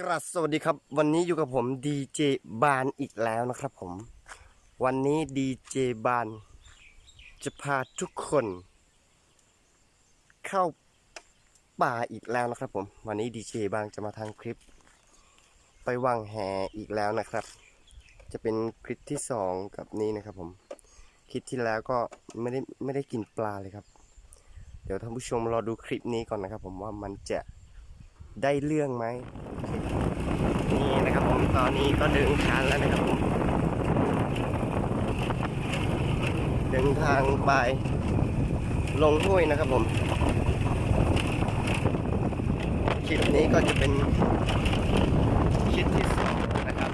กราบสวัสดีครับ วันนี้อยู่กับผมดีเจบานอีกแล้วนะครับผม วันนี้ดีเจบานจะพาทุกคน เข้าป่าอีกแล้วนะครับผม วันนี้ดีเจบานจะมาทำคลิป ไปวางแหอีกแล้วนะครับ จะเป็นคลิปที่สองกับนี้นะครับผมคลิปที่แล้วก็ไม่ได้ไม่ได้กินปลาเลยครับ เดี๋ยวท่านผู้ชมรอดูคลิปนี้ก่อนนะครับ ผมว่ามันจะ ได้เรื่องไหมนี่นะครับผมตอนนี้ก็ดินทางแล้วนะครับผมดินทางไปลงห้วยนะครับผมคลิปนี้ก็จะเป็นคลิปที่สองนะครับ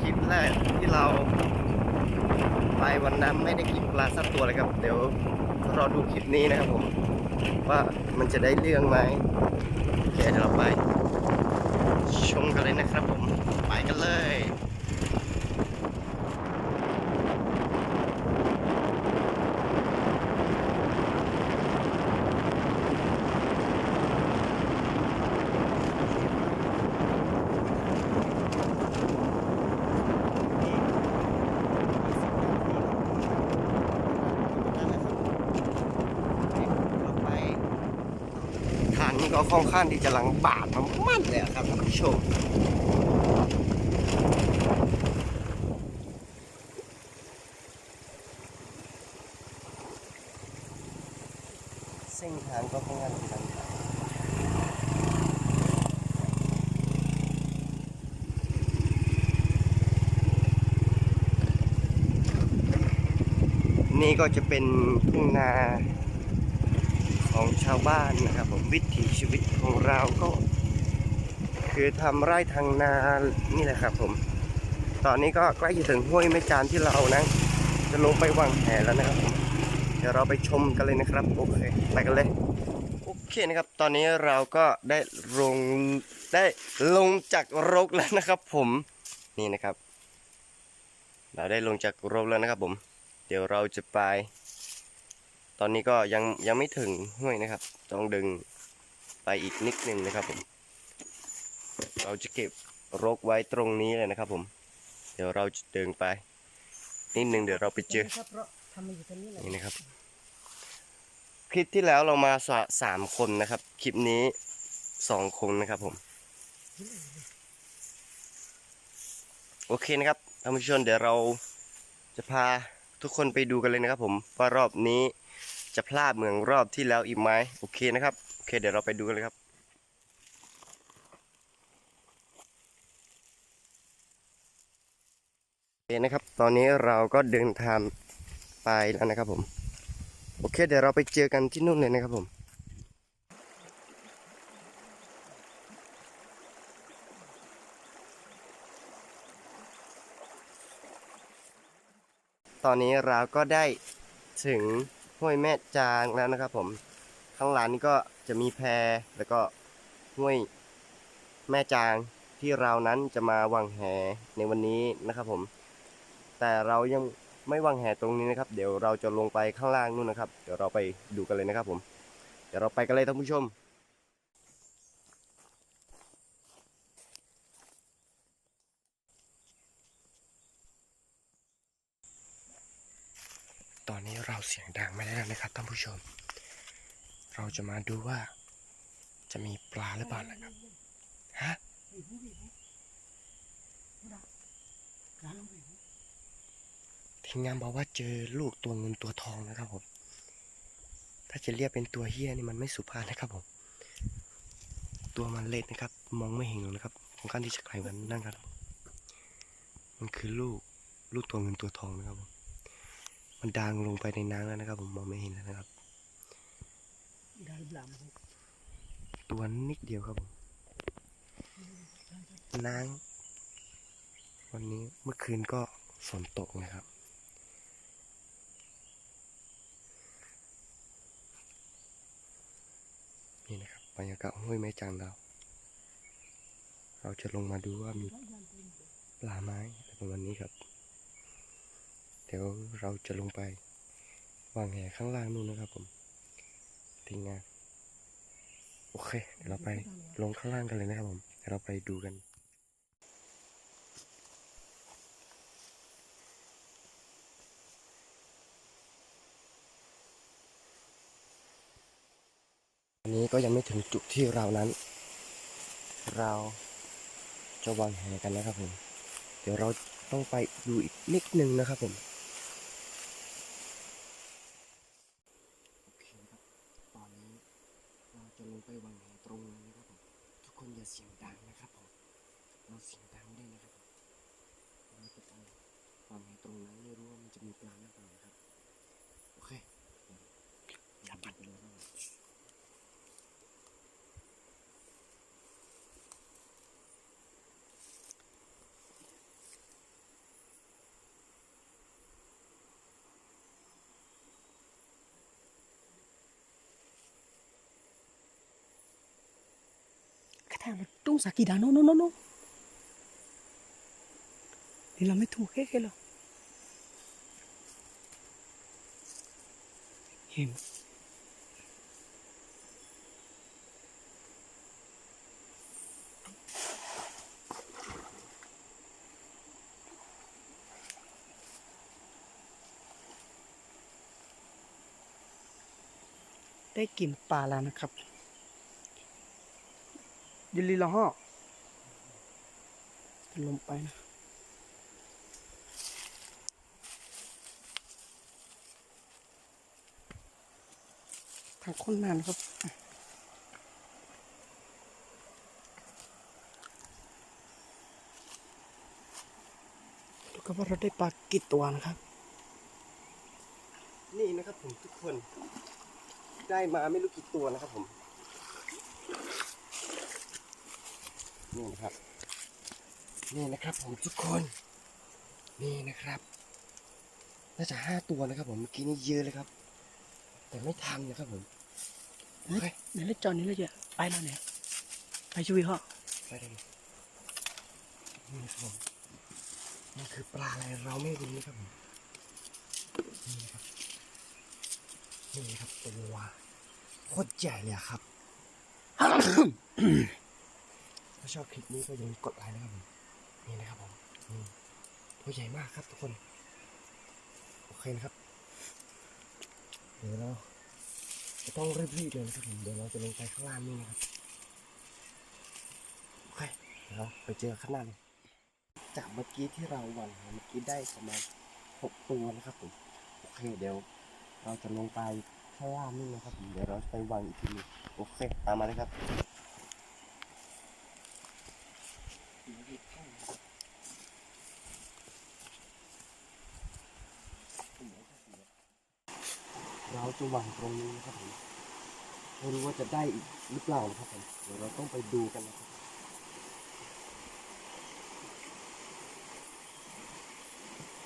คลิปแรกที่เราไปวันนั้นไม่ได้กินปลาสักตัวเลยครับ เดี๋ยวรอดูคลิปนี้นะครับผม ว่ามันจะได้เรื่องไหมโอเคเดี๋ยวเราไป กันเลยนะครับผม ไปกันเลยทางนี้ก็ค่อนข้างที่จะหลังบาดมัน มั่นเลยครับท่านผู้ชมเส้นทางก็ค่อนข้างที่จะลำบากนี่ก็จะเป็นทุ่งนาของชาวบ้านนะครับผมวิถีชีวิตของเราก็ คือทำไร่ทางนานี่แหละครับผม ตอนนี้ก็ใกล้จะถึงห้วยแม่จานที่เรานะ จะลงไปวางแหแล้วนะครับผมเดี๋ยวเราไปชมกันเลยนะครับโอเคไปกันเลยโอเคนะครับ ตอนนี้เราก็ได้ลงได้ลงจากรกแล้วนะครับ ผมนี่นะครับ เราได้ลงจากรกแล้วนะครับ ผม เดี๋ยวเราจะไป ตอนนี้ก็ยังยังไม่ถึงห้วยนะครับ ต้องดึงไปอีกนิดนึงนะครับผม เราจะเก็บรกไว้ตรงนี้เลยนะครับ ผม เดี๋ยวเราจะเดินไปนิดนึงเดี๋ยวเราไปเจอครับเพราะทำมาอยู่ตรงนี้แหละนี่นะครับ คลิปที่แล้วเรามาสะสามคนนะครับ คลิปนี้สองคนนะครับผม โอเคนะครับท่านผู้ชมเดี๋ยวเราจะพาทุกคนไปดูกันเลยนะครับ ผมว่ารอบนี้จะพลาดเหมือนรอบที่แล้วอีกไหมโอเคนะครับโอเค เดี๋ยวเราไปดูกันเลยครับ โอ เคนะครับ ตอนนี้เราก็เดินทางไปแล้วนะครับผม โอเค เดี๋ยวเราไปเจอกันที่นู่นเลยนะครับผมตอนนี้เราก็ได้ถึงห้วยแม่จางแล้วนะครับผม ข้างหลังนี้ก็จะมีแพแล้วก็ห้วยแม่จางที่เรานั้นจะมาวางแหในวันนี้นะครับผม แต่เรายังไม่วางแหตรงนี้นะครับ เดี๋ยวเราจะลงไปข้างล่างนู่นนะครับ เดี๋ยวเราไปดูกันเลยนะครับผม เดี๋ยวเราไปกันเลยท่านผู้ชมตอนนี้เราเสียงดังไม่ได้แล้วนะครับท่านผู้ชม เราจะมาดูว่าจะมีปลาหรือเปล่านะครับ ฮะ ทีมงานบอกว่าเจอลูกตัวเงินตัวทองนะครับผม ถ้าจะเรียกเป็นตัวเฮี้ยนี่มันไม่สุภาพนะครับผม ตัวมันเล็กนะครับ มองไม่เห็นหรอกนะครับของการที่จะไกลกวันนั่นครับ มันคือลูกลูกตัวเงินตัวทองนะครับผมมันดางลงไปในน้ำแล้วนะครับ ผมมองไม่เห็นแล้วนะครับด้บลามตัวนิดเดียวครับผมน้ำวันนี้เมื่อคืนก็ฝนตกนะครับ นี่นะครั บรรยากาศห้วยแม่จางเรา เราจะลงมาดูว่ามีปลาไม้อะไรประมาณนี้ครับ เดี๋ยวเราจะลงไปวางแหข้างล่างนู่นนะครับผมทีมงานโอเค เดี๋ยวเราไปลงข้างล่างกันเลยนะครับผมเดี๋ยวเราไปดูกัน อันนี้ก็ยังไม่ถึงจุดที่เรานั้น เราจะวางแหกันนะครับผม เดี๋ยวเราต้องไปดูอีกนิดนึงนะครับผม โอเคครับ ตอนนี้เราจะลงไปวางแหตรงนั้นนะครับผม ทุกคนอย่าเสียงดังนะครับผม เราเสียงดังไม่ได้นะครับผมเราจะไปวางแหตรงนั้นไม่รู้ว่ามันจะมีปลาหรือเปล่านะครับ โอเคอย่าปัดไปเลยครับผม กระทั่งมันตุ้งสากีดาโนโนโนโนนี่เราไม่ถูกแค่แค่หรอเห็นได้กลิ่นปลาแล้วนะครับ ยินลีละห้อลงไปนะทางคนนานครับดูกันว่าเราได้ปลากี่ตัวนะครับ นี่นะครับผมทุกคน ได้มาไม่รู้กี่ตัวนะครับผม นี่นะครับ นี่นะครับผมทุกคน นี่นะครับ น่าจะห้าตัวนะครับผมเมื่อกี้นี่เยอะเลยครับ แต่ไม่ทันนะครับผมโอเคนี่เลยจอนี่เลยจะไปแล้วเนี่ยไปช่วยเขาไปได้เลยนี่นะครับผมนี่คือปลาอะไรเราไม่รู้นะครับผมนี่นะครับนี่นะครับตัวโคตรใหญ่เลยอะครับถ้าชอบคลิปนี้ก็อย่าลืมกดไลค์นะครับผมนี่นะครับผมนี่ตัวใหญ่มากครับทุกคน โอเคนะครับ เดี๋ยวเราจะต้องรีบๆเลยนะครับผมเดี๋ยวเราจะลงไปข้างล่างนี่นะครับโอเคเดี๋ยวเราไปเจอข้างหน้าเลยจากเมื่อกี้ที่เราหวันเมื่อกี้ได้ประมาณหกตัวนะครับผมโอเคเดี๋ยว เราจะลงไปข้างล่างนี่นะครับผมเดี๋ยวเราจะไปวางอีกทีหนึงโอเคตามมาเลยครับ เราจะหวังตรงนี้นะครับผมไม่รู้ว่าจะได้อีกหรือเปล่านะครับผมเดี๋ยวเราต้องไปดูกันนะครับ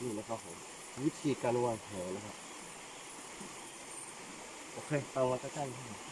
นี่นะครับผมวิธีการวางแผนนะครับ โอเคเอามาใกล้ๆครับ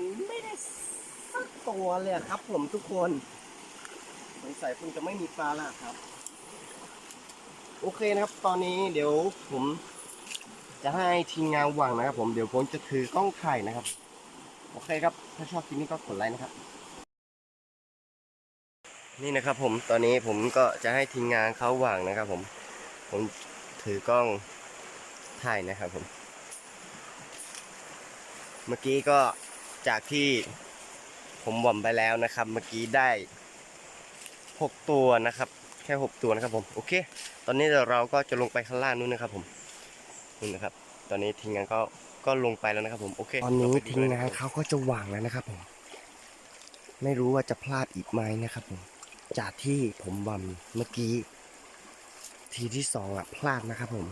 มันไม่ได้สักตัวเลยครับ ผมทุกคนสงสัยคงจะไม่มีปลาและครับ โอเคนะครับ ตอนนี้เดี๋ยวผมจะให้ทีมงานวางนะครับ ผมเดี๋ยวผมจะถือกล้องถ่ายนะครับ โอเคครับ ถ้าชอบคลิปนี้ก็กดไลค์นะครับ นี่นะครับ ผมตอนนี้ผมก็จะให้ทีมงานเขาวางนะครับ ผมผมถือกล้องถ่ายนะครับผม เมื่อกี้ก็ จากที่ผมบ่มไปแล้วนะครับ เมื่อกี้ได้หกตัวนะครับ แค่หกตัวนะครับผมโอเค ตอนนี้เดี๋ยวเราก็จะลงไปข้างล่างนู้นนะครับผมนี่นะครับ ตอนนี้ทีมงานก็ก็ลงไปแล้วนะครับผมโอเคตอนนี้ทีมงานเขาก็จะวางแล้วนะครับผม ไม่รู้ว่าจะพลาดอีกไหมนะครับผมจากที่ผมบ่มเมื่อกี้ ทีที่สองอะพลาดนะครับผม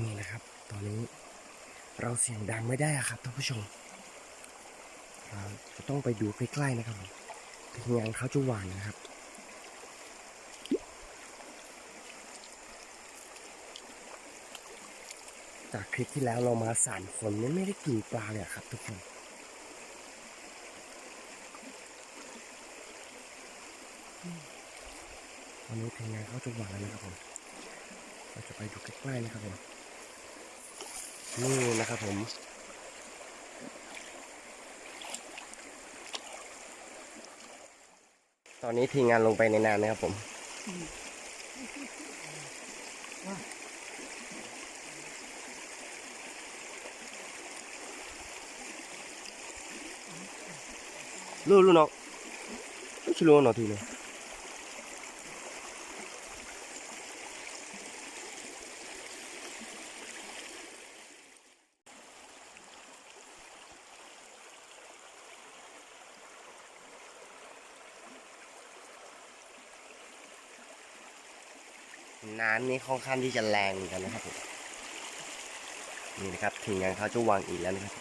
นี่นะครับ ตอนนี้เราเสียงดังไม่ได้อะครับท่านผู้ชมเรา จะต้องไปดูใกล้ๆนะครับผมทีมงานเขาจะหวานนะครับจากคลิปที่แล้วเรามาสารฝนไม่ได้กินปลาเลยครับทุกคนวันนี้ทีมงานเขาจะหวานแล้วนะครับผมเราจะไปดูใกล้ๆนะครับผมนี่นะครับผม ตอนนี้ทีงานลงไปในน้ำนะครับผมลูลูนอกลูชิลูนอทีเลยำนี่ค่อนข้างที่จะแรงเหมือนกันนะครับผมนี่นะครับทีมงานเขาจะวางอีกแล้วนะครับ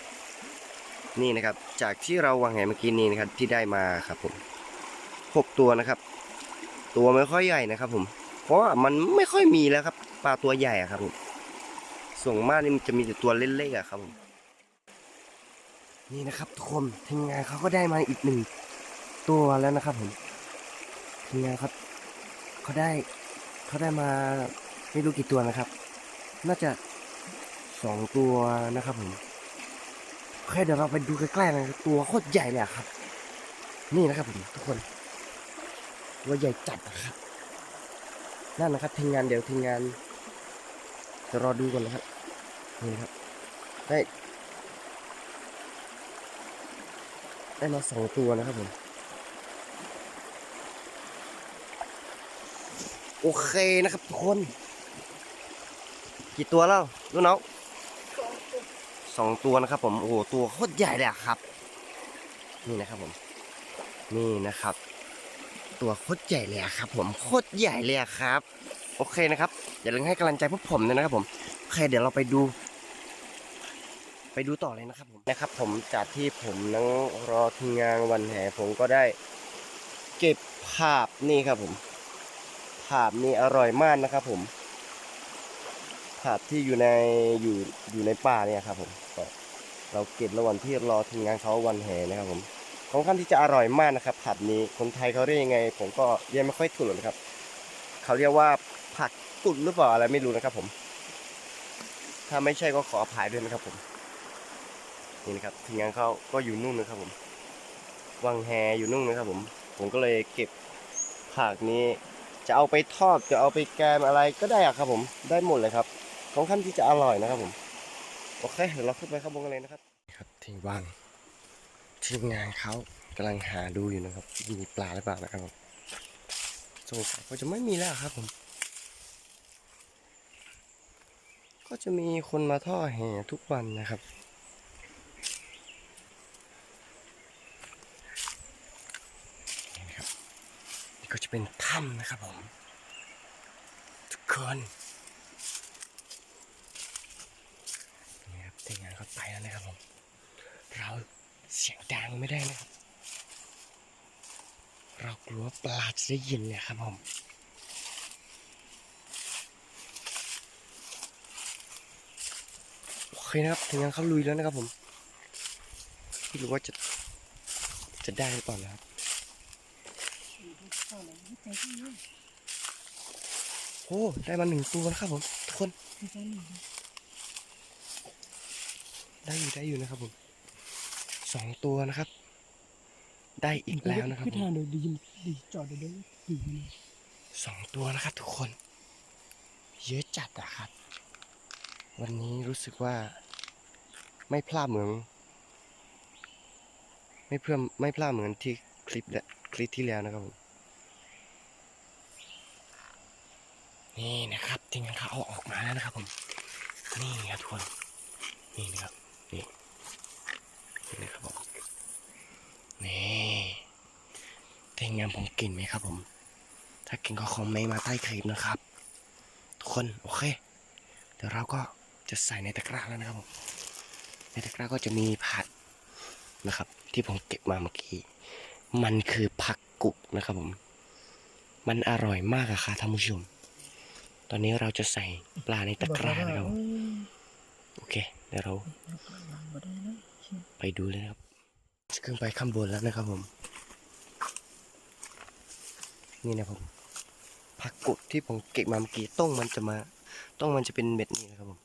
นี่นะครับจากที่เราวางแหเมื่อกี้นี้นะครับที่ได้มาครับผมหกตัวนะครับ ตัวไม่ค่อยใหญ่นะครับผม เพราะว่ามันไม่ค่อยมีแล้วครับปลาตัวใหญ่อะครับผมส่วนมากนี่มันจะมีแต่ตัวเล็กๆอะครับผมนี่นะครับทุกคนทีมงานเขาก็ได้มาอีกหนึ่งตัวแล้วนะครับผมทีมงานเขาเขาได้ เขาได้มาไม่รู้กี่ตัวนะครับ น่าจะสองตัวนะครับผมโอเคเดี๋ยวเราไปดูใกล้ๆนะตัวโคตรใหญ่เลยครับ นี่นะครับผมทุกคนตัวใหญ่จัดนะครับนั่นนะครับทีมงานเดี๋ยวทีมงานจะรอดูก่อนนะครับนี่ครับได้ได้มาสองตัวนะครับผม โอเคนะครับทุกคน กี่ตัวแล้วลูกน้องสองตัวนะครับ ผมโอ้โหตัวโคตรใหญ่เลยครับ นี่นะครับผม นี่นะครับ ตัวโคตรใหญ่เลยครับ ผมโคตรใหญ่เลยครับ โอเคนะครับอย่าลืมให้กำลังใจพวกผมด้วยนะครับ ผมโอเคเดี๋ยวเราไปดู ไปดูต่อเลยนะครับ ผมนะครับ ผมจากที่ผมนั่งรอทีมงานวันแห่ผมก็ได้ เก็บภาพนี่ครับผม ภาพนี่อร่อยมากนะครับ ผมภาพที่อยู่ในอยู่อยู่ในป่าเนี่ยครับ ผมเราเก็บระหว่างที่รอทีมงานเขาวันแห่นะครับ ผมค่อนข้างที่จะอร่อยมากนะครับผัดนี้คนไทยเขาเรียกยังไง ผมก็ยังไม่ค่อยถูกหรอกนะครับเขาเรียกว่าผัดตุ่นหรือเปล่าอะไรไม่รู้นะครับ ผม ถ้าไม่ใช่ก็ขออภัยด้วยนะครับ ผมนี่นะครับทีมงานเขาก็อยู่นู่นนะครับ ผมวังแฮอยู่นู่นนะครับ ผม ผมก็เลยเก็บผักนี้ จะเอาไปทอดจะเอาไปแกมอะไรก็ได้อะครับผมได้หมดเลยครับค่อนข้างที่จะอร่อยนะครับผมโอเคเดี๋ยวเราขึ้นไปข้างบนกันเลยนะครับ ครับที่วางทีมงานเขากำลังหาดูอยู่นะครับมีปลาหรือเปล่านะครับผมสงสัยว่าจะไม่มีแล้วครับผม ก็จะมีคนมาท่อแห่ทุกวันนะครับนี่นะครับ นี่ก็ จะเป็นถ้ำนะครับผม ทุกคนนี่ครับทีมงานเขาไปแล้วนะครับผม เราเสียงดังไม่ได้นะครับ เรากลัวปลาจะได้ยินเนี่ยครับผมโอเคนะครับทีมงานเขาลุยแล้วนะครับผมไม่รู้ว่าจะจะได้หรือเปล่านะครับ โอ้ได้มาหนึ่งตัวนะครับผมทุกคน ได้อยู่ได้อยู่นะครับผมสองตัวนะครับ ได้อีกแล้วนะครับผมาดีดีจอดเดี๋ยวดีสองตัวนะครับ ทุกคน เยอะจัดอะครับ วันนี้รู้สึกว่า ไม่พลาดเหมือน ไม่เพิ่มไม่พลาดเหมือนที่คลิปและคลิปที่แล้วนะครับผม นี่นะครับทีมงานเขาเอาออกมาแล้วนะครับผม นี่ครับทุกคน นี่นะครับ นี่ นี่นะครับผม นี่ทีมงานผมกินไหมครับผม ถ้ากินก็คอมเมนต์มาใต้คลิปนะครับ ทุกคนโอเค เดี๋ยวเราก็จะใส่ในตะกร้าแล้วนะครับผม ในตะกร้าก็จะมีผัดนะครับ ที่ผมเก็บมาเมื่อกี้ มันคือผักกุดนะครับผม มันอร่อยมากอะค่ะท่านผู้ชม ตอนนี้เราจะใส่ปลาในตะกร้านะครับผมโอเคเดี๋ยวเราไปดูเลยนะครับขึ้นไปข้างบนแล้วนะครับผม นี่นะครับผมผักกุดที่ผมเก็บมาเมื่อกี้ต้งมันจะมาต้งมันจะเป็นเม็ดนี่นะครับผม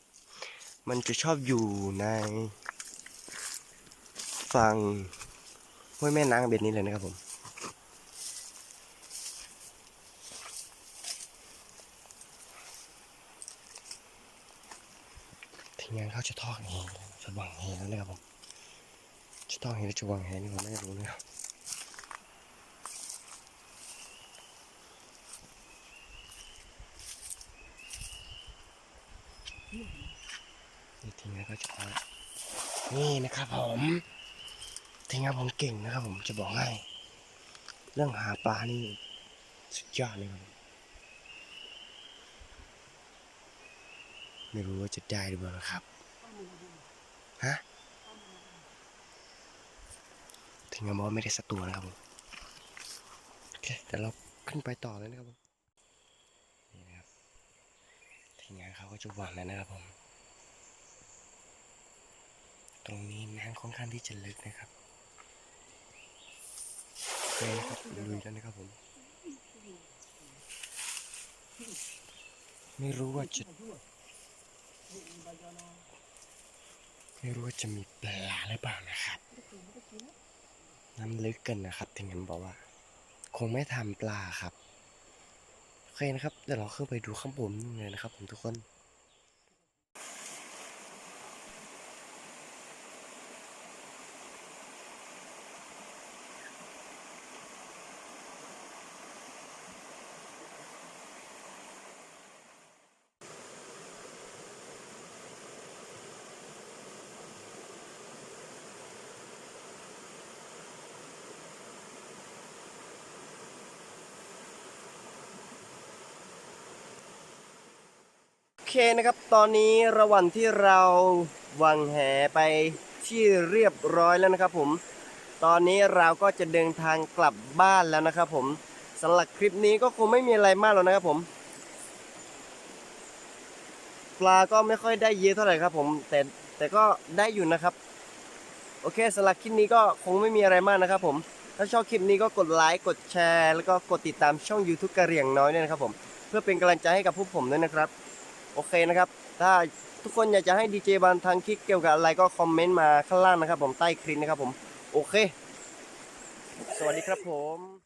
มันจะชอบอยู่ในฝั่งห้วยแม่นางเบ็ดนี้เลยนะครับผม งานเขาจะทอดแหจะวางแหแล้วนะครับผมจะทอดแหหรือจะวางแหนี่ผมไม่รู้นะครับนี่ทีงานเขาจะทอดนี่นะครับผมทีงานผมเก่งนะครับผมจะบอกให้ เรื่องหาปลานี่สุดยอดเลยครับผม ไม่รู้ว่าจะได้หรือเปล่านะครับฮะถึงกับอกว่าไม่ได้สตัวนะครับผมโอเคเดี๋ยวเราขึ้นไปต่อเลยนะครับผมนี่นะครับทีมงานเขาก็จะหวางแล้วนะครับผม ตรงนี้น้ำค่อนข้างที่จะลึกนะครับโอเคนะครับลุยแล้วนะครับผมไม่รู้ว่าจะ ไม่รู้ว่าจะมีปลาหรือเปล่านะครับ น้ำลึกเกันนะครับถึงงั้นบอกว่า คงไม่ทำปลาครับโอเคนะครับเดี๋ยวเราขึ้นไปดูข้างบนเลยนะครับผมทุกคน เคนะครับ ตอนนี้ระหว่างที่เราวางแหไปที่เรียบร้อยแล้วนะครับผม ตอนนี้เราก็จะเดินทางกลับบ้านแล้วนะครับผมสำหรับคลิปนี้ก็คงไม่มีอะไรมากหรอกนะครับผม ปลาก็ไม่ค่อยได้เยอะเท่าไหร่ครับผมแต่แต่ก็ได้อยู่นะครับ โอเคสำหรับคลิปนี้ก็คงไม่มีอะไรมากนะครับผม ถ้าชอบคลิปนี้ก็กดไลค์กดแชร์ แล้วก็กดติดตามช่อง YouTube กระเรียงน้อยด้วยนะครับผม เพื่อเป็นกำลังใจให้กับพวกผมด้วยนะครับ โอเคนะครับ ถ้าทุกคนอยากจะให้ดีเจบันทางคลิกเกี่ยวกับอะไรก็คอมเมนต์มาข้างล่างนะครับ ผมใต้คลิปนะครับผม โอเค สวัสดีครับผม